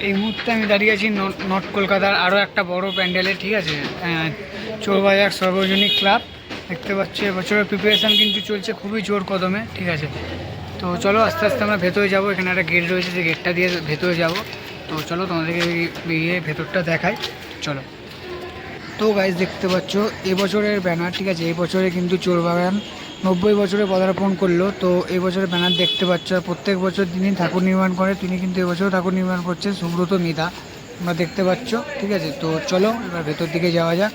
এই মুহূর্তে আমি দাঁড়িয়ে আছি নর্থ কলকাতার আরও একটা বড় প্যান্ডেলে ঠিক আছে? আহ, চৌবাজার সর্বজনীন ক্লাব। দেখতে পাচ্ছি এবছরের প্রিপারেশান কিন্তু চলছে খুবই জোর কদমে ঠিক আছে? তো চলো আস্তে আস্তে আমরা ভেতরে যাব। এখানে একটা গেট রয়েছে যে গেটটা দিয়ে ভেতরে যাব। তো চলো তোমাদেরকে গিয়ে ভেতরটা দেখাই। চলো। তো গাইজ দেখতে পাচ্ছ এবছরের ব্যানার ঠিক আছে? এই বছরে কিন্তু চোরবাগান নব্বই বছরে পদার্পণ করল, তো এবছরের ব্যানার দেখতে পাচ্ছ। প্রত্যেক বছর তিনি ঠাকুর নির্মাণ করে, তিনি কিন্তু এবছরও ঠাকুর নির্মাণ করছেন, সুব্রত মিতা তোমরা দেখতে পাচ্ছ, ঠিক আছে? তো চলো, এবার ভেতর দিকে যাওয়া যাক।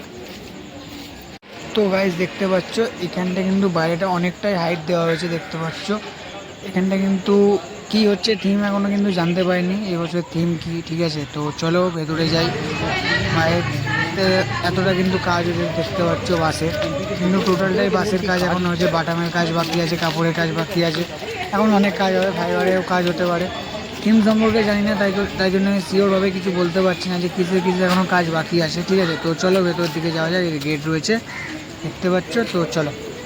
তো গাইজ দেখতে পাচ্ছ, এখানটা কিন্তু বাইরেটা অনেকটাই হাইট দেওয়া হয়েছে, দেখতে পাচ্ছ। এখানটা কিন্তু কি হচ্ছে থিম এখনও কিন্তু জানতে পারিনি এবছর থিম কি, ঠিক আছে? তো চলো, ভেতরে যাই। মায়ের এতটা কিন্তু কাজ দেখতে পাচ্ছ বাসের কিন্তু টোটালটাই বাসের কাজ এখন হয়েছে বাটামের কাজ বাকি আছে, কাপড়ের কাজ বাকি আছে। এখন অনেক কাজ হবে, ফাইবারেও কাজ হতে পারে। টিম সম্পর্কে জানি না, তাই তাই জন্য আমি শিওরভাবে কিছু বলতে পারছি না যে কিসে কিসে এখনও কাজ বাকি আছে, ঠিক আছে? তো চলো ভেতর দিকে যাওয়া যায় গেট রয়েছে। দেখতে পাচ্ছ? তো চলো।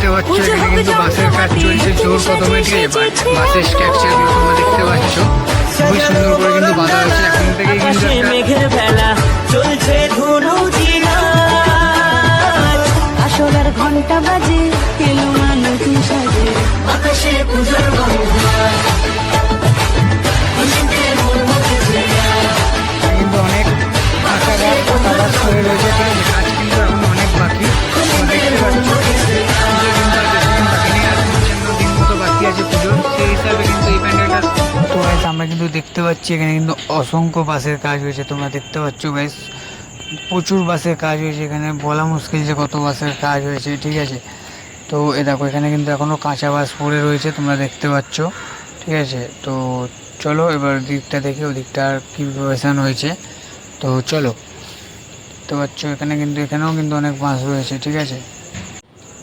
দেখতে পাচ্ছ এখানে কিন্তু বাসের কাজ চলছে জোর কদমে ঠিক বাসের স্ট্রাকচারগুলো তোমরা দেখতে পাচ্ছ। খুবই সুন্দর করে কিন্তু বাঁধা হয়েছে এখন থেকেই কিন্তু মেঘের বেলা চলছে ধনু আসলার ঘণ্টা বাজে এলো না নতুন সাজে। আকাশে পুজোর আমরা কিন্তু দেখতে পাচ্ছি এখানে কিন্তু অসংখ্য বাসের কাজ হয়েছে। তোমরা দেখতে পাচ্ছ বেশ প্রচুর বাসের কাজ হয়েছে এখানে। বলা মুশকিল যে কত বাসের কাজ হয়েছে, ঠিক আছে? তো এ দেখো, এখানে কিন্তু এখনও কাঁচা বাস পড়ে রয়েছে, তোমরা দেখতে পাচ্ছ, ঠিক আছে? তো চলো, এবার দিকটা দেখি আর কী প্রিপারেশান হয়েছে। তো চলো, দেখতে পাচ্ছ, এখানে কিন্তু, এখানেও কিন্তু অনেক বাস রয়েছে, ঠিক আছে?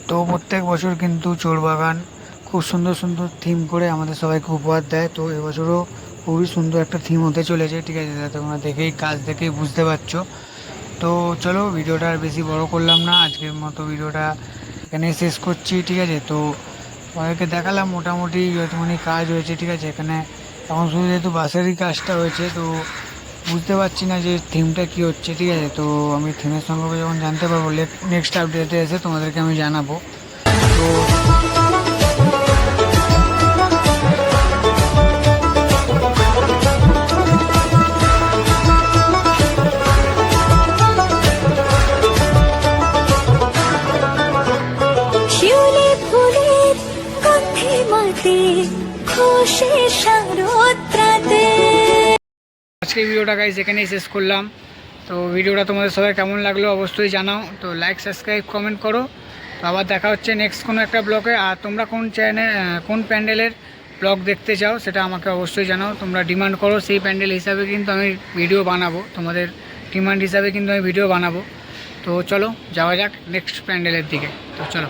তো প্রত্যেক বছর কিন্তু চোর বাগান খুব সুন্দর সুন্দর থিম করে আমাদের সবাইকে উপহার দেয়। তো এবছরও খুবই সুন্দর একটা থিম হতে চলেছে, ঠিক আছে? তোমরা দেখেই, কাজ দেখেই বুঝতে পারছ। তো চলো, ভিডিওটা আর বেশি বড় করলাম না। আজকের মতো ভিডিওটা এখানে শেষ করছি, ঠিক আছে? তো তোমাদেরকে দেখালাম, মোটামুটি যতখানি কাজ হয়েছে, ঠিক আছে? এখানে এখন শুধু যেহেতু বাসেরই কাজটা হয়েছে, তো বুঝতে পারছি না যে থিমটা কী হচ্ছে, ঠিক আছে? তো আমি থিমের সম্পর্কে যখন জানতে পারব নেক্সট আপডেটে এসে তোমাদেরকে আমি জানাব। তো আজকের ভিডিওটা গাইজ এখানেই শেষ করলাম। তো ভিডিওটা তোমাদের সবাই কেমন লাগল অবশ্যই জানাও। তো লাইক সাবস্ক্রাইব কমেন্ট করো। তো আবার দেখা হচ্ছে নেক্সট কোনো একটা ব্লগে আর তোমরা কোন চ্যানেল কোন প্যান্ডেলের ব্লগ দেখতে চাও সেটা আমাকে অবশ্যই জানাও। তোমরা ডিমান্ড করো, সেই প্যান্ডেল হিসাবে কিন্তু আমি ভিডিও বানাবো। তোমাদের ডিমান্ড হিসাবে কিন্তু আমি ভিডিও বানাবো। তো চলো, যাওয়া যাক নেক্সট প্যান্ডেলের দিকে। তো চলো।